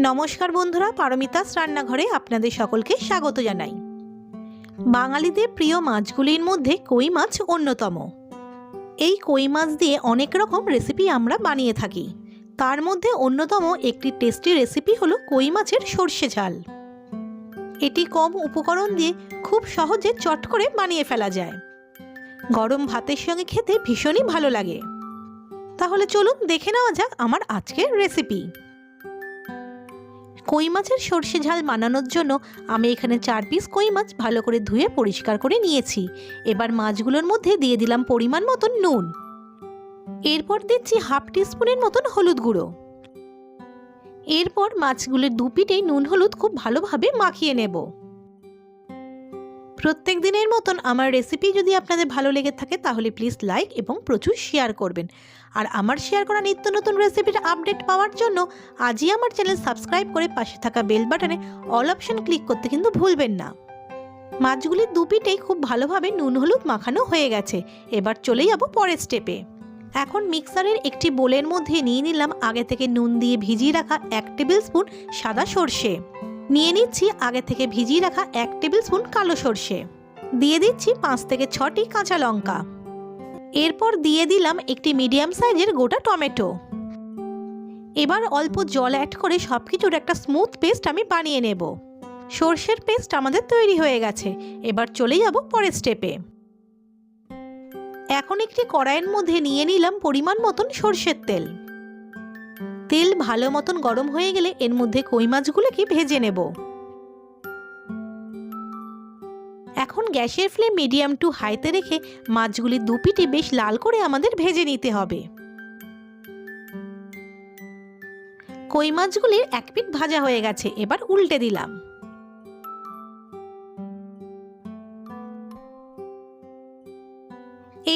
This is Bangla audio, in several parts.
নমস্কার বন্ধুরা, পারমিতাস রান্নাঘরে আপনাদের সকলকে স্বাগত জানাই। বাঙালিদের প্রিয় মাছগুলির মধ্যে কই মাছ অন্যতম। এই কই মাছ দিয়ে অনেক রকম রেসিপি আমরা বানিয়ে থাকি। তার মধ্যে অন্যতম একটি টেস্টি রেসিপি হলো কই মাছের সর্ষে ঝাল। এটি কম উপকরণ দিয়ে খুব সহজে চট করে বানিয়ে ফেলা যায়। গরম ভাতের সঙ্গে খেতে ভীষণই ভালো লাগে। তাহলে চলুন দেখে নেওয়া যাক আমার আজকের রেসিপি কই মাছের সর্ষে ঝাল বানানোর জন্য আমি এখানে চার পিস কই মাছ ভালো করে ধুয়ে পরিষ্কার করে নিয়েছি। এবার মাছগুলোর মধ্যে দিয়ে দিলাম পরিমাণ মতন নুন। এরপর দিচ্ছি হাফ টিস্পুনের মতন হলুদ গুঁড়ো। এরপর মাছগুলোর দুপিটে নুন হলুদ খুব ভালোভাবে মাখিয়ে নেব। প্রত্যেক দিনের মতন আমার রেসিপি যদি আপনাদের ভালো লেগে থাকে, তাহলে প্লিজ লাইক এবং প্রচুর শেয়ার করবেন। আর আমার শেয়ার করা নিত্য নতুন রেসিপির আপডেট পাওয়ার জন্য আজই আমার চ্যানেল সাবস্ক্রাইব করে পাশে থাকা বেল বাটনে অল অপশন ক্লিক করতে কিন্তু ভুলবেন না। মাছগুলির দু পিঠেই খুব ভালোভাবে নুন, হলুদ মাখানো হয়ে গেছে। এবার চলে যাব পরের স্টেপে এখন মিক্সারের একটি বোলের মধ্যে নিয়ে নিলাম আগে থেকে নুন দিয়ে ভিজিয়ে রাখা এক টেবিল স্পুন সাদা সর্ষে। নিয়ে নিচ্ছি আগে থেকে ভিজিয়ে রাখা এক টেবিল স্পুন কালো সর্ষে। দিয়ে দিচ্ছি পাঁচ থেকে ছটি কাঁচা লঙ্কা। এরপর দিয়ে দিলাম একটি মিডিয়াম সাইজের গোটা টমেটো। এবার অল্প জল অ্যাড করে সব কিছুর একটা স্মুথ পেস্ট আমি বানিয়ে নেব। সর্ষের পেস্ট আমাদের তৈরি হয়ে গেছে। এবার চলে যাব পরের স্টেপে। এখন একটি কড়াইয়ের মধ্যে নিয়ে নিলাম পরিমাণ মতন সর্ষের তেল। তেল ভালো মতন গরম হয়ে গেলে এর মধ্যে কই মাছগুলোকে ভেজে নেব। এখন গ্যাসের ফ্লেম মিডিয়াম টু হাইতে রেখে মাছগুলি দু পিঠে বেশ লাল করে আমাদের ভেজে নিতে হবে। কই মাছগুলির এক পিট ভাজা হয়ে গেছে, এবার উল্টে দিলাম।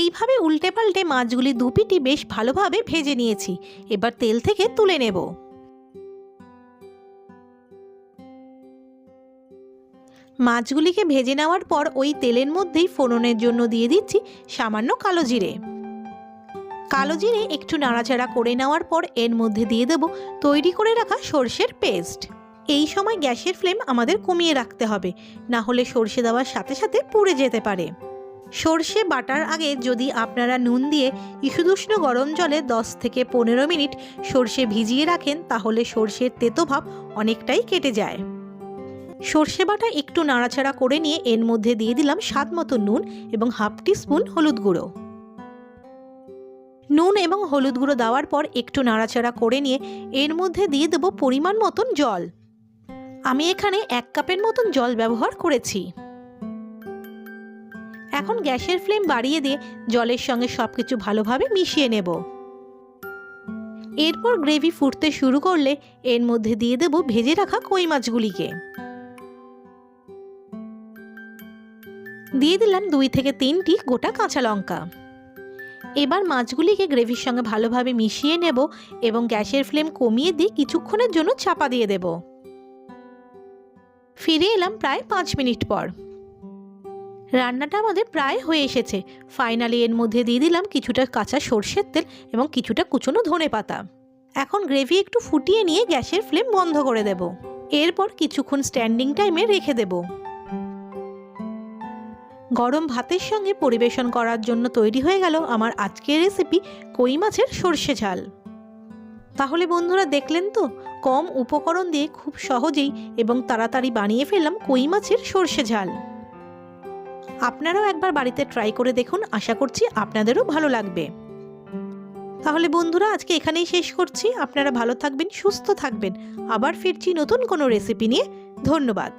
এইভাবে উল্টে পাল্টে মাছগুলি দুপিটি বেশ ভালোভাবে ভেজে নিয়েছি। এবার তেল থেকে তুলে নেব। মাছগুলিকে ভেজে নেওয়ার পর ওই তেলের মধ্যেই ফোড়নের জন্য দিয়ে দিচ্ছি সামান্য কালো জিরে। কালো জিরে একটু নাড়াচাড়া করে নেওয়ার পর এর মধ্যে দিয়ে দেব তৈরি করে রাখা সর্ষের পেস্ট। এই সময় গ্যাসের ফ্লেম আমাদের কমিয়ে রাখতে হবে, না হলে সর্ষে দেওয়ার সাথে সাথে পুড়ে যেতে পারে। সর্ষে বাটার আগে যদি আপনারা নুন দিয়ে ইসুদুষ্ণ গরম জলে 10 থেকে পনেরো মিনিট সর্ষে ভিজিয়ে রাখেন, তাহলে সর্ষের তেতো ভাব অনেকটাই কেটে যায়। সর্ষে বাটা একটু নাড়াচাড়া করে নিয়ে এর মধ্যে দিয়ে দিলাম স্বাদ মতো নুন এবং হাফ স্পুন হলুদ গুঁড়ো। নুন এবং হলুদ গুঁড়ো দেওয়ার পর একটু নাড়াচাড়া করে নিয়ে এর মধ্যে দিয়ে দেব পরিমাণ মতন জল। আমি এখানে এক কাপের মতন জল ব্যবহার করেছি। এখন গ্যাসের ফ্লেম বাড়িয়ে দিয়ে জলের সঙ্গে সব কিছু ভালোভাবে মিশিয়ে নেব। এরপর গ্রেভি ফুটতে শুরু করলে এর মধ্যে দিয়ে দেব ভেজে রাখা কই মাছগুলিকে। দিয়ে দিলাম দুই থেকে তিনটি গোটা কাঁচা লঙ্কা। এবার মাছগুলিকে গ্রেভির সঙ্গে ভালোভাবে মিশিয়ে নেব এবং গ্যাসের ফ্লেম কমিয়ে দিয়ে কিছুক্ষণের জন্য চাপা দিয়ে দেব। ফিরে এলাম প্রায় পাঁচ মিনিট পর। রান্নাটা আমাদের প্রায় হয়ে এসেছে। ফাইনালি এর মধ্যে দিয়ে দিলাম কিছুটা কাঁচা সর্ষের তেল এবং কিছুটা কুচনো ধনে পাতা। এখন গ্রেভি একটু ফুটিয়ে নিয়ে গ্যাসের ফ্লেম বন্ধ করে দেব। এরপর কিছুক্ষণ স্ট্যান্ডিং টাইমে রেখে দেব। গরম ভাতের সঙ্গে পরিবেশন করার জন্য তৈরি হয়ে গেল আমার আজকের রেসিপি কই মাছের সর্ষে ঝাল। তাহলে বন্ধুরা দেখলেন তো, কম উপকরণ দিয়ে খুব সহজেই এবং তাড়াতাড়ি বানিয়ে ফেললাম কই মাছের সর্ষে ঝাল। আপনারাও একবার বাড়িতে ট্রাই করে দেখুন, আশা করছি আপনাদেরও ভালো লাগবে। তাহলে বন্ধুরা, আজকে এখানেই শেষ করছি। আপনারা ভালো থাকবেন, সুস্থ থাকবেন। আবার ফিরছি নতুন কোনো রেসিপি নিয়ে। ধন্যবাদ।